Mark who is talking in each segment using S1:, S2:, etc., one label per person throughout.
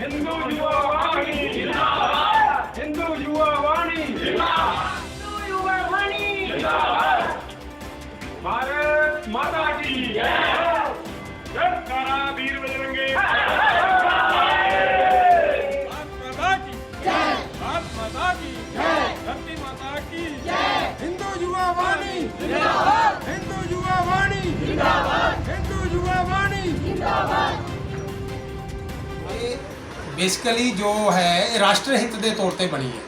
S1: ਹਿੰਦੂ ਯੁਵਾ ਵਾਣੀ ਹਿੰਦੂ ਯੁਵਾ ਵਾਣੀ ਜਿੰਦਾਬਾਦ
S2: जिंदाबाद हिंदू युवा वाणी
S3: ਬੇਸਿਕਲੀ ਜੋ ਹੈ ਇਹ ਰਾਸ਼ਟਰ ਹਿੱਤ ਦੇ ਤੌਰ ਤੇ ਬਣੀ ਹੈ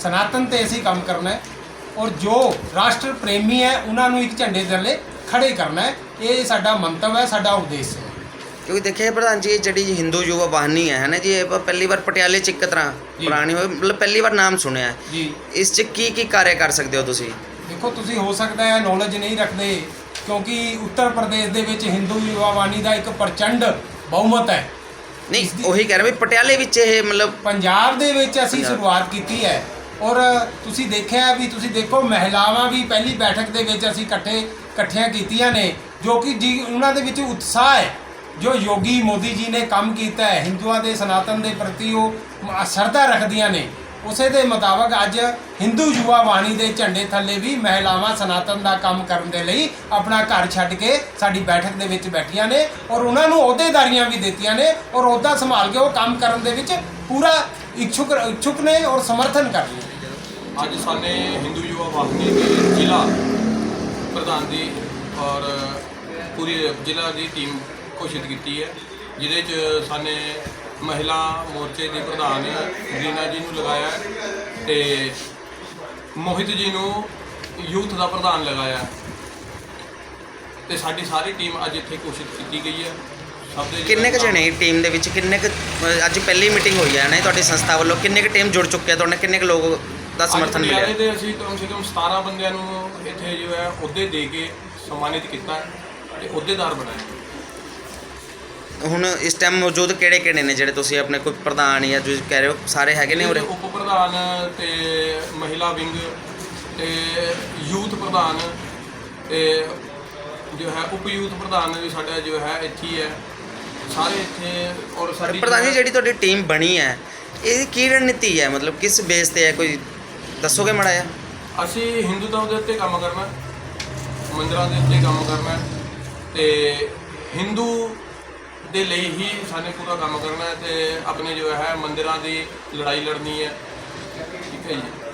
S3: ਸਨਾਤਨ ਤੇ ਅਸੀਂ ਕੰਮ ਕਰਨਾ ਹੈ ਔਰ ਜੋ ਰਾਸ਼ਟਰ ਪ੍ਰੇਮੀ ਹੈ ਉਹਨਾਂ ਨੂੰ ਇੱਕ ਝੰਡੇ ਥੱਲੇ ਖੜੇ ਕਰਨਾ ਹੈ ਇਹ ਸਾਡਾ ਮੰਤਵ ਹੈ ਸਾਡਾ ਉਦੇਸ਼ ਹੈ
S4: ਕਿਉਂਕਿ ਦੇਖਿਆ ਪ੍ਰਧਾਨ ਜੀ ਇਹ ਜਿਹੜੀ ਹਿੰਦੂ ਯੁਵਾ ਵਾਹਿਨੀ ਹੈ ਹੈ ਨਾ ਜੀ ਇਹ ਆਪਾਂ ਪਹਿਲੀ ਵਾਰ ਪਟਿਆਲੇ ਚ ਇੱਕ ਤਰ੍ਹਾਂ
S3: ਜੀ।
S4: ਪੁਰਾਣੀ ਹੋਈ ਮਤਲਬ ਪਹਿਲੀ ਵਾਰ ਨਾਮ ਸੁਣਿਆ ਹੈ।
S3: ਜੀ
S4: ਇਸ ਚ ਕੀ ਕੀ ਕਾਰਜ ਕਰ ਸਕਦੇ ਹੋ ਤੁਸੀਂ
S3: ਦੇਖੋ ਤੁਸੀਂ ਹੋ ਸਕਦਾ ਹੈ ਨੌਲੇਜ ਨਹੀਂ ਰੱਖਦੇ ਕਿਉਂਕਿ ਉੱਤਰ ਪ੍ਰਦੇਸ਼ ਦੇ ਵਿੱਚ ਹਿੰਦੂ ਯੁਵਾ ਵਾਣੀ ਦਾ ਇੱਕ ਪ੍ਰਚੰਡ ਬਹੁਮਤ ਹੈ।
S4: ਨਹੀਂ ਉਹੀ ਕਹਿ ਰਿਹਾ ਵੀ ਪਟਿਆਲੇ ਵਿੱਚ ਇਹ ਮਤਲਬ
S3: ਪੰਜਾਬ ਦੇ ਵਿੱਚ ਅਸੀਂ। ਸ਼ੁਰੂਆਤ ਕੀਤੀ ਹੈ ਔਰ ਤੁਸੀਂ ਦੇਖਿਆ ਵੀ ਤੁਸੀਂ ਦੇਖੋ ਮਹਿਲਾਵਾਂ ਵੀ ਪਹਿਲੀ ਬੈਠਕ ਦੇ ਵਿੱਚ ਅਸੀਂ ਇਕੱਠੇ ਇਕੱਠੀਆਂ ਕੀਤੀਆਂ ਨੇ ਜੋ ਕਿ ਜੀ ਉਹਨਾਂ ਦੇ ਵਿੱਚ ਉਤਸ਼ਾਹ ਹੈ। ਜੋ ਯੋਗੀ ਮੋਦੀ ਜੀ ਨੇ ਕੰਮ ਕੀਤਾ ਹੈ ਹਿੰਦੂਆਂ ਦੇ ਸਨਾਤਨ ਦੇ ਪ੍ਰਤੀ ਉਹ ਸ਼ਰਧਾ ਰੱਖਦੀਆਂ ਨੇ। ਉਸੇ ਦੇ ਮੁਤਾਬਕ ਅੱਜ ਹਿੰਦੂ ਯੁਵਾ ਬਾਣੀ ਦੇ ਝੰਡੇ ਥੱਲੇ ਵੀ ਮਹਿਲਾਵਾਂ ਸਨਾਤਨ ਦਾ ਕੰਮ ਕਰਨ ਦੇ ਲਈ ਆਪਣਾ ਘਰ ਛੱਡ ਕੇ ਸਾਡੀ ਬੈਠਕ ਦੇ ਵਿੱਚ ਬੈਠੀਆਂ ਨੇ ਔਰ ਉਹਨਾਂ ਨੂੰ ਅਹੁਦੇਦਾਰੀਆਂ ਵੀ ਦਿੱਤੀਆਂ ਨੇ ਔਰ ਅਹੁਦਾ ਸੰਭਾਲ ਕੇ ਉਹ ਕੰਮ ਕਰਨ ਦੇ ਵਿੱਚ ਪੂਰਾ ਇੱਛੁਕ ਇੱਛੁਕ ਨੇ ਔਰ ਸਮਰਥਨ ਕਰ ਰਹੇ ਨੇ।
S5: ਅੱਜ ਸਾਨੇ ਹਿੰਦੂ ਯੁਵਾ ਵਾਹਿਨੀ ਦੇ ਜ਼ਿਲ੍ਹਾ ਪ੍ਰਧਾਨ ਦੀ ਔਰ ਪੂਰੀ ਜ਼ਿਲ੍ਹਾ ਦੀ ਟੀਮ ਘੋਸ਼ਿਤ ਕੀਤੀ ਹੈ, ਜਿਹਦੇ ਚ ਸਾਨੇ ਮਹਿਲਾ ਮੋਰਚੇ ਦੀ ਪ੍ਰਧਾਨ ਰੀਨਾ ਜੀ ਨੂੰ ਲਗਾਇਆ ਤੇ ਮੋਹਿਤ ਜੀ ਨੂੰ ਯੂਥ ਦਾ ਪ੍ਰਧਾਨ ਲਗਾਇਆ। ਤੇ ਸਾਡੀ ਸਾਰੀ ਟੀਮ ਅੱਜ ਇੱਥੇ ਘੋਸ਼ਿਤ ਕੀਤੀ ਗਈ ਹੈ। ਸਭ ਦੇ
S4: ਕਿੰਨੇ ਕੁ ਜਣੇ ਟੀਮ ਦੇ ਵਿੱਚ? ਕਿੰਨੇ ਕੁ ਅੱਜ ਪਹਿਲੀ ਮੀਟਿੰਗ ਹੋਈ ਹੈ ਨਾ ਤੁਹਾਡੀ ਸੰਸਥਾ ਵੱਲੋਂ? ਕਿੰਨੇ ਕੁ ਟੀਮ ਜੁੜ ਚੁੱਕੀ ਹੈ? ਤੁਹਾਡੇ ਨਾਲ ਕਿੰਨੇ ਕੁ ਲੋਕ ਦਾ ਸਮਰਥਨ
S5: ਅੱਜ
S4: ਮਿਲਿਆ?
S5: ਪਟਿਆਲੇ ਦੇ ਅਸੀਂ ਕਮ ਸੇ ਕਮ 17 ਬੰਦਿਆਂ ਨੂੰ ਇੱਥੇ ਜੋ ਹੈ ਅਹੁਦੇ ਦੇ ਕੇ ਸਨਮਾਨਿਤ ਕੀਤਾ ਤੇ ਅਹੁਦੇਦਾਰ ਬਣਾਏ।
S4: ਹੁਣ ਇਸ ਟਾਈਮ ਮੌਜੂਦ ਕਿਹੜੇ ਕਿਹੜੇ ਨੇ ਜਿਹੜੇ ਤੁਸੀਂ ਆਪਣੇ ਕੋਈ ਪ੍ਰਧਾਨ ਜਾਂ ਤੁਸੀਂ ਕਹਿ ਰਹੇ ਹੋ? ਸਾਰੇ ਹੈਗੇ ਨੇ ਉਰੇ?
S5: ਉਪ ਪ੍ਰਧਾਨ ਤੇ ਮਹਿਲਾ ਵਿੰਗ ਤੇ ਯੂਥ ਪ੍ਰਧਾਨ ਤੇ ਜੋ ਹੈ ਉਪ ਯੂਥ ਪ੍ਰਧਾਨ ਵੀ ਸਾਡਾ ਜੋ ਹੈ ਇੱਥੇ ਹੀ ਹੈ। ਸਾਰੇ ਇੱਥੇ ਔਰ ਸਾਡੀ
S4: ਪ੍ਰਧਾਨ ਜੀ ਜਿਹੜੀ ਤੁਹਾਡੀ ਟੀਮ ਬਣੀ ਹੈ ਇਹ ਕੀ ਰਣਨੀਤੀ ਹੈ? ਮਤਲਬ ਕਿਸ ਬੇਸ ਤੇ ਹੈ? ਕੋਈ ਦੱਸੋਗੇ ਮੜਾ ਜਿਹਾ?
S5: ਅਸੀਂ ਹਿੰਦੂ ਧਰਮ ਦੇ ਉੱਤੇ ਕੰਮ ਕਰਨਾ ਮੰਦਿਰਾਂ ਦੇ ਉੱਤੇ ਕੰਮ ਕਰਨਾ ਤੇ ਹਿੰਦੂ ਦੇ ਲਈ ਹੀ ਸਾਨੂੰ ਪੂਰਾ ਕੰਮ ਕਰਨਾ ਹੈ ਤੇ ਆਪਣੇ ਜੋ ਹੈ ਮੰਦਿਰਾਂ ਦੀ ਲੜਾਈ ਲੜਨੀ ਹੈ। ਠੀਕ ਹੈ ਜੀ।